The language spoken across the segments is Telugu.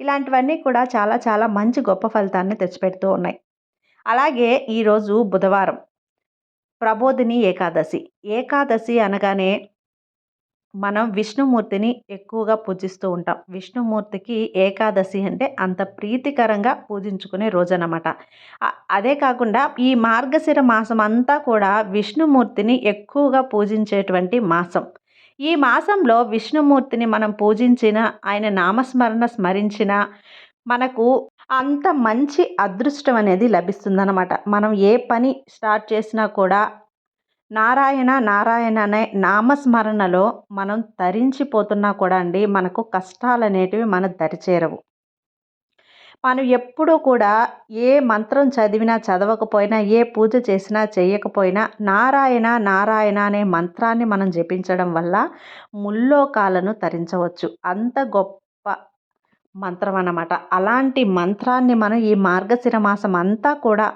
ఇలాంటివన్నీ కూడా చాలా చాలా మంచి గొప్ప ఫలితాన్ని తెచ్చిపెడుతూ ఉన్నాయి. అలాగే ఈరోజు బుధవారం ప్రబోధిని ఏకాదశి. ఏకాదశి అనగానే మనం విష్ణుమూర్తిని ఎక్కువగా పూజిస్తూ ఉంటాం. విష్ణుమూర్తికి ఏకాదశి అంటే అంత ప్రీతికరంగా పూజించుకునే రోజు అనమాట అదే కాకుండా ఈ మార్గశిర మాసం అంతా కూడా విష్ణుమూర్తిని ఎక్కువగా పూజించేటువంటి మాసం. ఈ మాసంలో విష్ణుమూర్తిని మనం పూజించిన ఆయన నామస్మరణ స్మరించిన మనకు అంత మంచి అదృష్టం అనేది లభిస్తుందన్నమాట. మనం ఏ పని స్టార్ట్ చేసినా కూడా నారాయణ నారాయణ అనే నామస్మరణలో మనం తరించిపోతున్నా కూడా అండి మనకు కష్టాలు అనేటివి మన దరిచేరవు. మనం ఎప్పుడూ కూడా ఏ మంత్రం చదివినా చదవకపోయినా ఏ పూజ చేసినా చేయకపోయినా నారాయణ నారాయణ అనే మంత్రాన్ని మనం జపించడం వల్ల ముల్లోకాలను తరించవచ్చు. అంత గొప్ప మంత్రం అన్నమాట. అలాంటి మంత్రాన్ని మనం ఈ మార్గశిర మాసం అంతా కూడా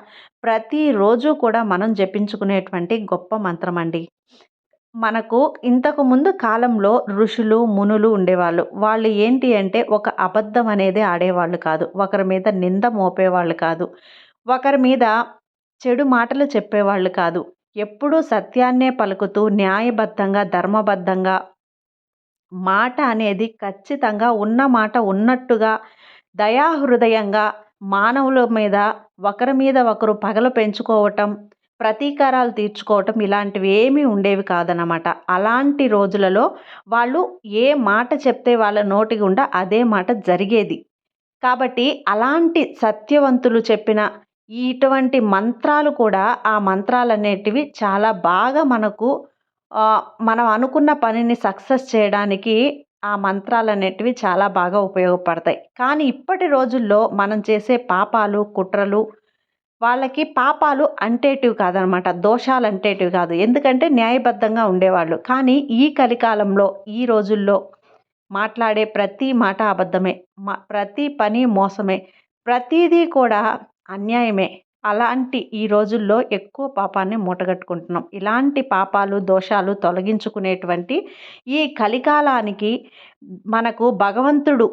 ప్రతిరోజు కూడా మనం జపించుకునేటువంటి గొప్ప మంత్రం అండి. మనకు ఇంతకుముందు కాలంలో ఋషులు మునులు ఉండేవాళ్ళు. వాళ్ళు ఏంటి అంటే ఒక అబద్ధం అనేది ఆడేవాళ్ళు కాదు. ఒకరి మీద నింద మోపేవాళ్ళు కాదు. ఒకరి మీద చెడు మాటలు చెప్పేవాళ్ళు కాదు. ఎప్పుడూ సత్యాన్నే పలుకుతూ న్యాయబద్ధంగా ధర్మబద్ధంగా మాట అనేది ఖచ్చితంగా ఉన్న మాట ఉన్నట్టుగా దయాహృదయంగా మానవుల మీద ఒకరి మీద ఒకరు పగలు పెంచుకోవటం ప్రతీకారాలు తీర్చుకోవటం ఇలాంటివి ఏమీ ఉండేవి కాదనమాట అలాంటి రోజులలో వాళ్ళు ఏ మాట చెప్తే వాళ్ళ నోటి గుండా అదే మాట జరిగేది. కాబట్టి అలాంటి సత్యవంతులు చెప్పిన ఇటువంటి మంత్రాలు కూడా ఆ మంత్రాలు అనేటివి చాలా బాగా మనకు మనం అనుకున్న పనిని సక్సెస్ చేయడానికి ఆ మంత్రాలు అనేటివి చాలా బాగా ఉపయోగపడతాయి. కానీ ఇప్పటి రోజుల్లో మనం చేసే పాపాలు కుట్రలు వాళ్ళకి పాపాలు అంటేటివి కాదనమాట దోషాలు అంటేటివి కాదు. ఎందుకంటే న్యాయబద్ధంగా ఉండేవాళ్ళు. కానీ ఈ కలికాలంలో ఈ రోజుల్లో మాట్లాడే ప్రతి మాట అబద్ధమే. మా ప్రతి పని మోసమే. ప్రతిదీ కూడా అన్యాయమే. అలాంటి ఈ రోజుల్లో ఎక్కువ పాపాన్ని మూటగట్టుకుంటున్నాం. ఇలాంటి పాపాలు దోషాలు తొలగించుకునేటువంటి ఈ కలికాలానికి మనకు భగవంతుడు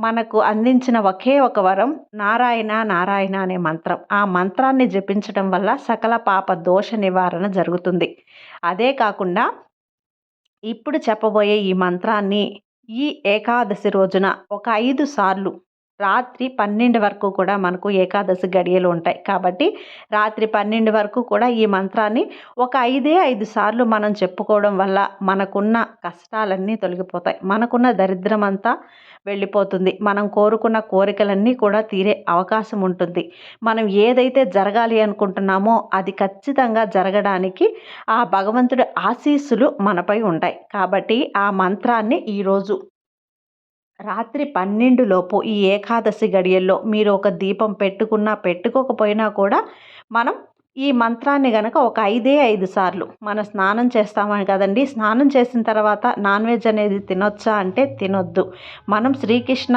మనకు అందించిన ఒకే ఒక వరం నారాయణ నారాయణ అనే మంత్రం. ఆ మంత్రాన్ని జపించడం వల్ల సకల పాప దోష నివారణ జరుగుతుంది. అదే కాకుండా ఇప్పుడు చెప్పబోయే ఈ మంత్రాన్ని ఈ ఏకాదశి రోజున ఒక ఐదు సార్లు రాత్రి పన్నెండు వరకు కూడా మనకు ఏకాదశి గడియలు ఉంటాయి. కాబట్టి రాత్రి పన్నెండు వరకు కూడా ఈ మంత్రాన్ని ఒక ఐదే ఐదు సార్లు మనం చెప్పుకోవడం వల్ల మనకున్న కష్టాలన్నీ తొలగిపోతాయి. మనకున్న దరిద్రం అంతా వెళ్ళిపోతుంది. మనం కోరుకున్న కోరికలన్నీ కూడా తీరే అవకాశం ఉంటుంది. మనం ఏదైతే జరగాలి అనుకుంటున్నామో అది ఖచ్చితంగా జరగడానికి ఆ భగవంతుడి ఆశీస్సులు మనపై ఉంటాయి. కాబట్టి ఆ మంత్రాన్ని ఈరోజు రాత్రి పన్నెండు లోపు ఈ ఏకాదశి గడియల్లో మీరు ఒక దీపం పెట్టుకున్నా పెట్టుకోకపోయినా కూడా మనం ఈ మంత్రాన్ని గనక ఒక ఐదే ఐదు సార్లు మనం స్నానం చేస్తామని కదండి. స్నానం చేసిన తర్వాత నాన్ వెజ్ అనేది తినొచ్చా అంటే తినొద్దు. మనం శ్రీకృష్ణ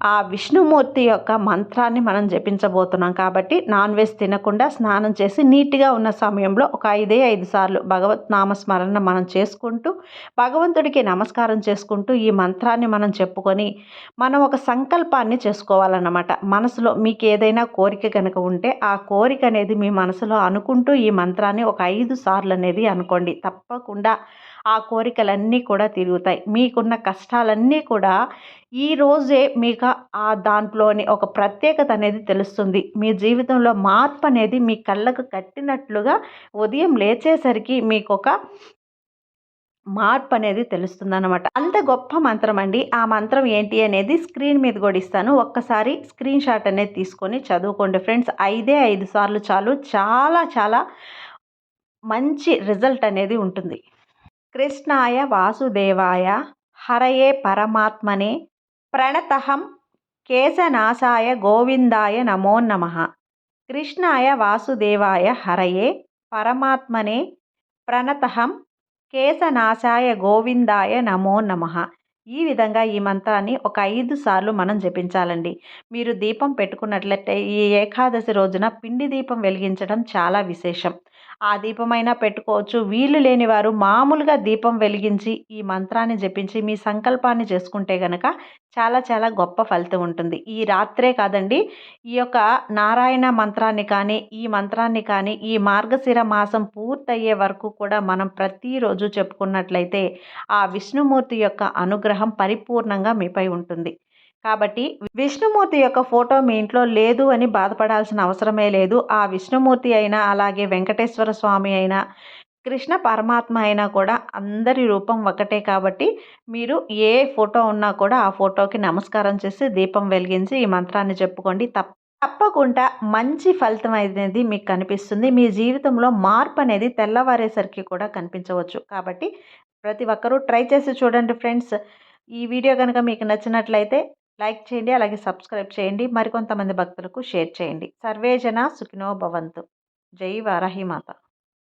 ఆ విష్ణుమూర్తి యొక్క మంత్రాన్ని మనం జపించబోతున్నాం కాబట్టి నాన్ వెజ్ తినకుండా స్నానం చేసి నీట్గా ఉన్న సమయంలో ఒక ఐదే ఐదు సార్లు భగవత్ నామస్మరణ మనం చేసుకుంటూ భగవంతుడికి నమస్కారం చేసుకుంటూ ఈ మంత్రాన్ని మనం చెప్పుకొని మనం ఒక సంకల్పాన్ని చేసుకోవాలన్నమాట. మనసులో మీకు ఏదైనా కోరిక కనుక ఉంటే ఆ కోరిక అనేది మీ మనసులో అనుకుంటూ ఈ మంత్రాన్ని ఒక ఐదు సార్లు అనేది అనుకోండి. తప్పకుండా ఆ కోరికలన్నీ కూడా తిరుగుతాయి మీకున్న కష్టాలన్నీ కూడా ఈరోజే మీకు ఆ దాంట్లోని ఒక ప్రత్యేకత అనేది తెలుస్తుంది. మీ జీవితంలో మార్పు అనేది మీ కళ్ళకు కట్టినట్లుగా ఉదయం లేచేసరికి మీకు ఒక మార్పు అనేది తెలుస్తుంది అనమాట అంత గొప్ప మంత్రం అండి. ఆ మంత్రం ఏంటి అనేది స్క్రీన్ మీద కూడా ఇస్తాను. ఒక్కసారి స్క్రీన్ షాట్ అనేది తీసుకొని చదువుకోండి ఫ్రెండ్స్. ఐదే ఐదు సార్లు చాలు. చాలా చాలా మంచి రిజల్ట్ అనేది ఉంటుంది. కృష్ణాయ వాసుదేవాయ హరయే పరమాత్మనే ప్రణతహం కేశనాశాయ గోవిందాయ నమో నమ. కృష్ణాయ వాసుదేవాయ హరయే పరమాత్మనే ప్రణతహం కేశనాశాయ గోవిందాయ నమో నమ. ఈ విధంగా ఈ మంత్రాన్ని ఒక ఐదు సార్లు మనం జపించాలండి. మీరు దీపం పెట్టుకున్నట్లయితే ఈ ఏకాదశి రోజున పిండి దీపం వెలిగించడం చాలా విశేషం. ఆ దీపమైనా పెట్టుకోవచ్చు. వీలు లేని వారు మామూలుగా దీపం వెలిగించి ఈ మంత్రాన్ని జపించి మీ సంకల్పాన్ని చేసుకుంటే గనక చాలా చాలా గొప్ప ఫలితం ఉంటుంది. ఈ రాత్రే కాదండి ఈ యొక్క నారాయణ మంత్రాన్ని కానీ ఈ మంత్రాన్ని కానీ ఈ మార్గశిర మాసం పూర్తయ్యే వరకు కూడా మనం ప్రతిరోజు చెప్పుకున్నట్లయితే ఆ విష్ణుమూర్తి యొక్క అనుగ్రహం పరిపూర్ణంగా మీపై ఉంటుంది. కాబట్టి విష్ణుమూర్తి యొక్క ఫోటో మీ ఇంట్లో లేదు అని బాధపడాల్సిన అవసరమే లేదు. ఆ విష్ణుమూర్తి అయినా అలాగే వెంకటేశ్వర స్వామి అయినా కృష్ణ పరమాత్మ అయినా కూడా అందరి రూపం ఒకటే కాబట్టి మీరు ఏ ఫోటో ఉన్నా కూడా ఆ ఫోటోకి నమస్కారం చేసి దీపం వెలిగించి ఈ మంత్రాన్ని చెప్పుకోండి. తప్ప తప్పకుండా మంచి ఫలితం అనేది మీకు కనిపిస్తుంది. మీ జీవితంలో మార్పు అనేది తెల్లవారేసరికి కూడా కనిపించవచ్చు. కాబట్టి ప్రతి ఒక్కరూ ట్రై చేసి చూడండి ఫ్రెండ్స్. ఈ వీడియో కనుక మీకు నచ్చినట్లయితే లైక్ చేయండి అలాగే సబ్స్క్రైబ్ చేయండి. మరికొంతమంది భక్తులకు షేర్ చేయండి. సర్వేజన సుఖినో భవంతు. జై వారాహి మాత.